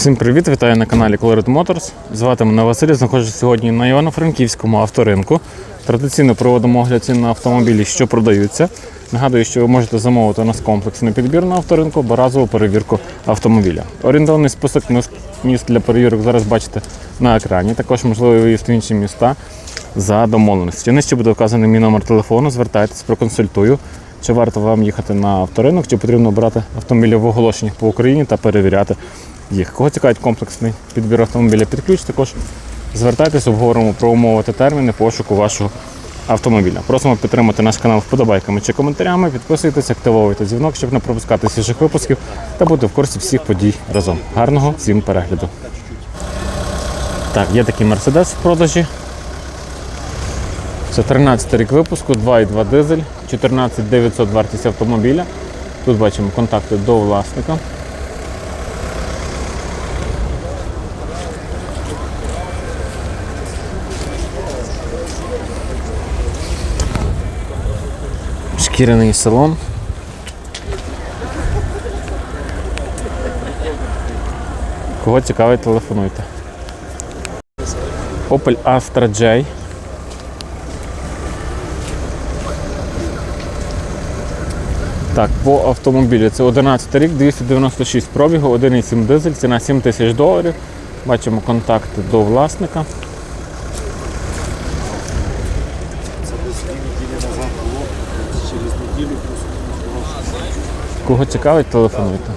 Всім привіт, вітаю на каналі Colored Motors. Звати мене Василь, знаходжусь сьогодні на Івано-Франківському авторинку. Традиційно проводимо огляд цін на автомобілі, що продаються. Нагадую, що ви можете замовити у нас комплексний підбір на авторинку разову перевірку автомобіля. Орієнтовний список міст- міст для перевірок зараз бачите на екрані. Також можливий виїзд в інші міста за домовленості. Нижче буде вказаний мій номер телефону. Звертайтесь, проконсультую. Чи варто вам їхати на авторинок, чи потрібно брати автомобілі в оголошеннях по Україні та перевіряти їх. Кого цікавить комплексний підбір автомобіля під ключ, також звертайтесь, обговоримо про умови та терміни пошуку вашого автомобіля. Просимо підтримати наш канал вподобайками чи коментарями, підписуйтесь, активовуйте дзвінок, щоб не пропускати свіжих випусків та бути в курсі всіх подій разом. Гарного всім перегляду. Так, є такий Мерседес в продажі. Це 13 рік випуску, 2,2 дизель, 14 900 вартість автомобіля. Тут бачимо контакти до власника. Шкіряний салон. Кого цікавить, телефонуйте. Opel Astra J. Так, по автомобілю це 11 рік, 296 пробігу, 1,7 дизель, ціна 7 тисяч доларів. Бачимо контакти до власника. Кого цікавить, телефонуйте.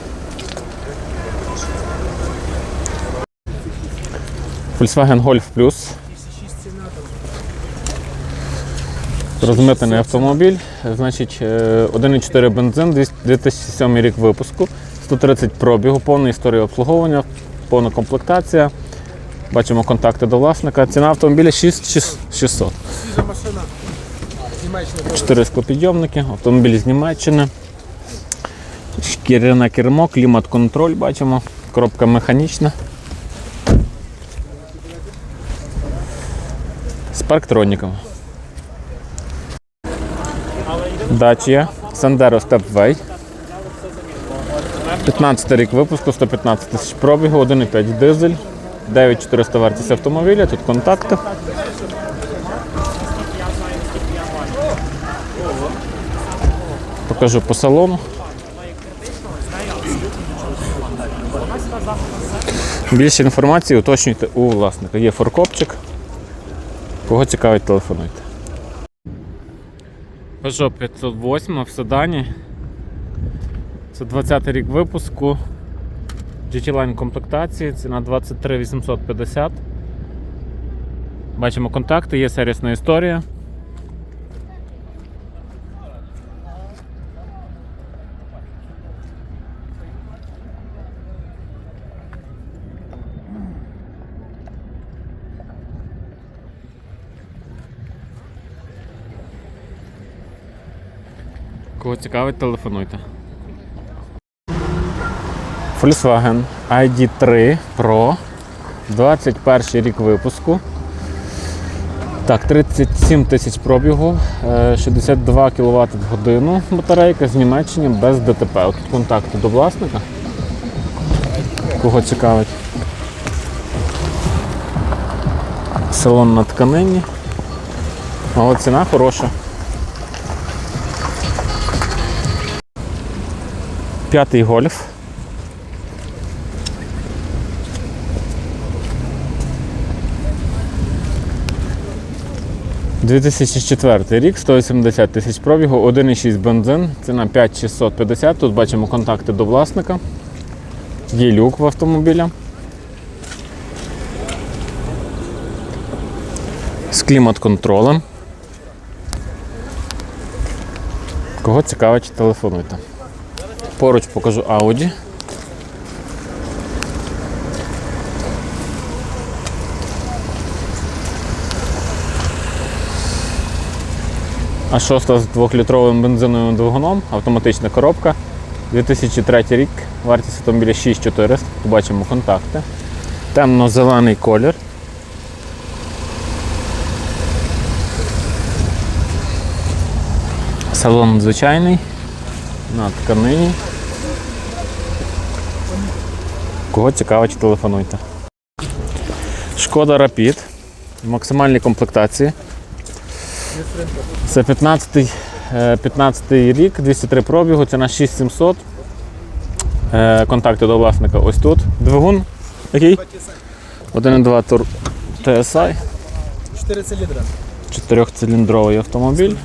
Volkswagen Golf Plus. Розмитений автомобіль. Значить, е, 1,4 бензин, 2007 рік випуску, 130 пробігу, повна історія обслуговування, повна комплектація. Бачимо контакти до власника. Ціна автомобіля 6600. машина 4 склопідйомники, автомобіль з Німеччини. Шкіряне кермо, клімат-контроль бачимо, коробка механічна. З парктроніками. Дачія, Sandero Stepway. 15 рік випуску, 115 тисяч пробігу, 1,5 дизель, 9400 вартість автомобіля, тут контакти. Покажу по салону. Більше інформації уточнюйте у власника. Є форкопчик. Кого цікавить, телефонуйте. Peugeot 508 в седані. Це 20 й рік випуску. GT-Line комплектації, ціна 23 850. Бачимо контакти, є сервісна історія. Кого цікавить, телефонуйте. Volkswagen ID3 Pro. 21 рік випуску. Так, 37 тисяч пробігу, е, 62 кВт в годину. Батарейка з Німеччини без ДТП. От контакти до власника. Кого цікавить. Салон на тканині. Але ціна хороша. П'ятий гольф. – 2004 рік, 180 тисяч пробігу, 1,6 бензин, ціна 5650. Тут бачимо контакти до власника. Є люк в автомобіля. З клімат-контролем. Кого цікавить, телефонуйте. Поруч покажу Audi. А шоста з 2-літровим бензиновим двигуном, автоматична коробка. 2003 рік, вартість автомобіля 6400, побачимо контакти. Темно-зелений колір. Салон звичайний, на тканині. Кого цікавить, телефонуйте. Шкода Rapid в максимальній комплектації. Це 15, 15 рік, 203 пробігу, ціна 6700. Е, Контакти до власника ось тут. Двигун. Який? 1,2 тур TSI, 4 циліндра. чотирьохциліндровий автомобіль.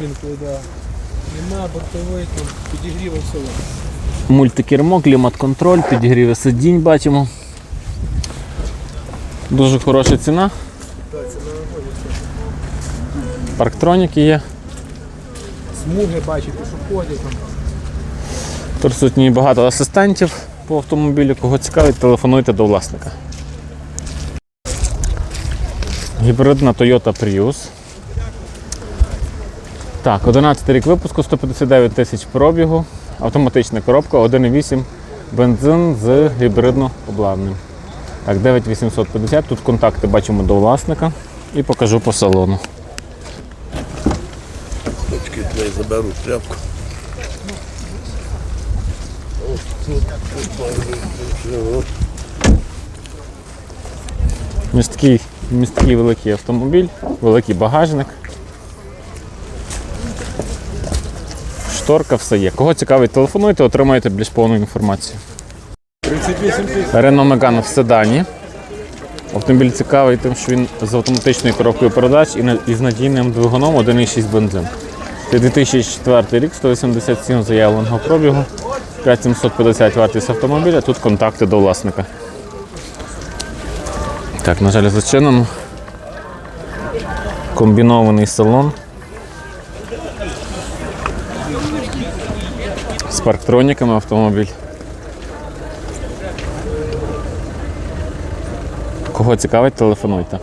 Нема бортовий, там підігріва всього. Мультикермо, клімат-контроль, підігріви сидінь бачимо. Дуже хороша ціна. Парктроніки є. Смуги бачите, пішоходів там. Присутні багато асистентів по автомобілю. Кого цікавить, телефонуйте до власника. Гібридна Toyota Prius. Так, 11 рік випуску, 159 тисяч пробігу, автоматична коробка, 1,8 бензин з гібридно обладнанням. Так, 9850. Тут контакти бачимо до власника і покажу по салону. Дочки твої заберуть тряпку. Місткий, місткий великий автомобіль, великий багажник. Шторка, все є. Кого цікавить, телефонуйте, отримаєте більш повну інформацію. 38 тисяч. Renault в седані. Автомобіль цікавий тим, що він з автоматичною коробкою передач і з надійним двигуном 1,6 бензин. Це 2004 рік, 187 заявленого пробігу, 5750 вартість автомобіля, тут контакти до власника. Так, на жаль, зачинено. Комбінований салон. Парктроніками автомобіль. Кого цікавить, телефонуйте.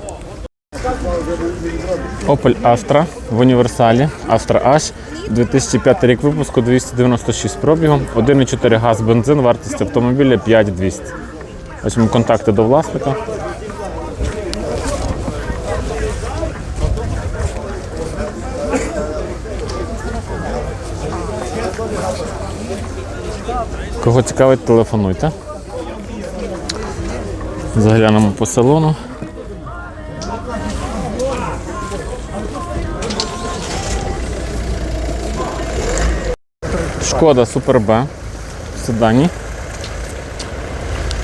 Opel Astra в універсалі. Astra H. 2005 рік випуску, 296 пробігу, 1,4 газ бензин, вартість автомобіля 5200. Ось ми контакти до власника. Кого цікавить, телефонуйте. Заглянемо по салону. Шкода Супер Б в седані.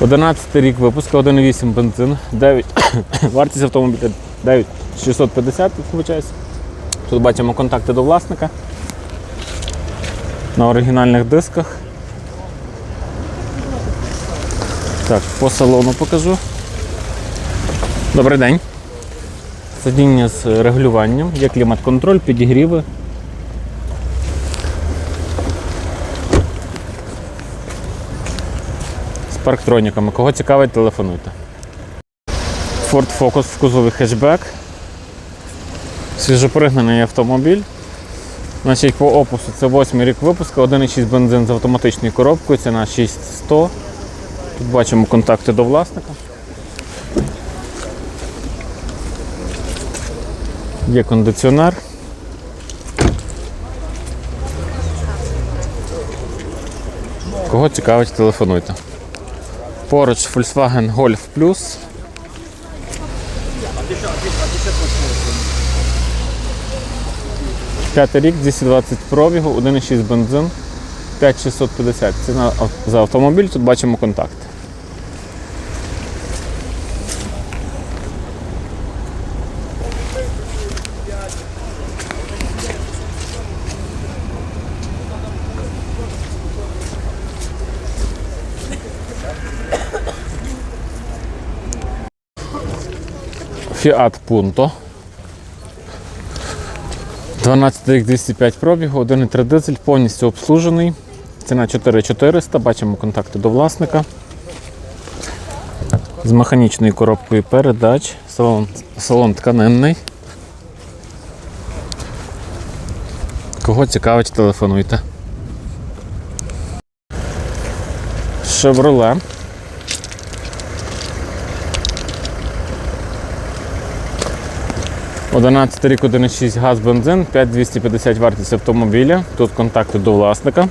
11 рік випуску, 1,8 бензин, 9, вартість автомобіля 9650, вибачаюсь. Тут бачимо контакти до власника. На оригінальних дисках. Так, по салону покажу. Добрий день. Сидіння з регулюванням, є клімат-контроль, підігріви. З парктроніками. Кого цікавить, телефонуйте. Ford Focus в кузові хетчбек. Свіжопригнаний автомобіль. Значить, по опусу це 8 рік випуску, 1,6 бензин з автоматичною коробкою, ціна 6100. Тут бачимо контакти до власника. Є кондиціонер. Кого цікавить, телефонуйте. Поруч Volkswagen Golf Plus. П'ятий рік, 220 пробігу, 1,6 бензин, 5650. Ціна за автомобіль, тут бачимо контакт. Fiat Punto. 12 рік 205 пробігу, 1,3 дизель, повністю обслужений. Ціна 4400, бачимо контакти до власника. З механічною коробкою передач, салон салон тканинний. Кого цікавить, телефонуйте. Шевроле 11 рік 1,6 газ бензин, 5250 вартість автомобіля. Тут контакти до власника.